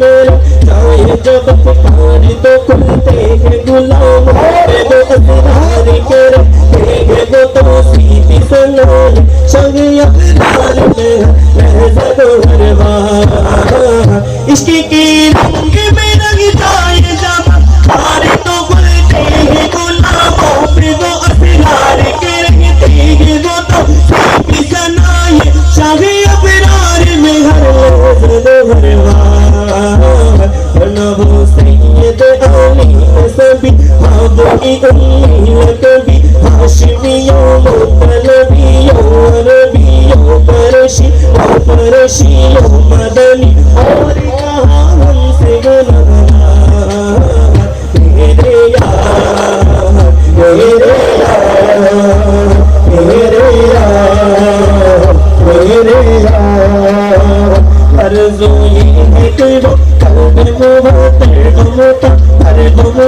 মেরা চাই জগত পারি তো খুলতে হে গুলাম। হে গো আসরারি কের হে গো তো সিতি সনন সঙ্গিয়া লাল মেরা মেরা গো হরবা ইশকি কি واحد لكبي هاشمي وطلبي وربي وفرشي وفرشي ومدني أوريكا هم سيغنغنا Hey, hey, hey. Hallelujah.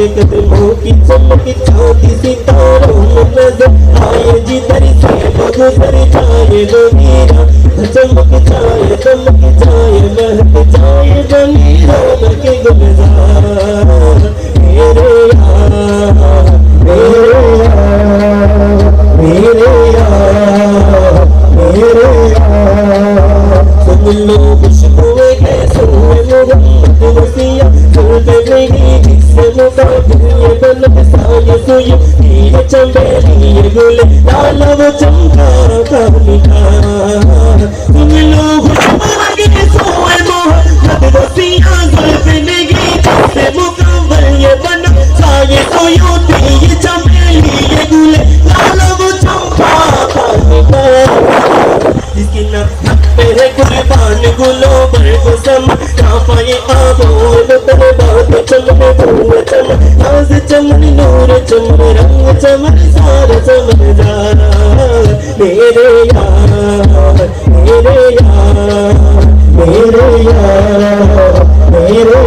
के कदमों की चमक छाती सितारों नज़र आए जिधर से गुजर जाए जो मेरा चमक जाए चमक जाए महक जाए जमीरा के गुलजार मेरे यार मेरे यार मेरे यार मेरे यार सुन लो खुशबुए कैसे मोहम्मद वसिया सुनते नहीं చంపేగులే నాలో చంపాలి चमन नूर चमन रंग चमन सार चमन मेरे यार मेरे यार मेरे यार मेरे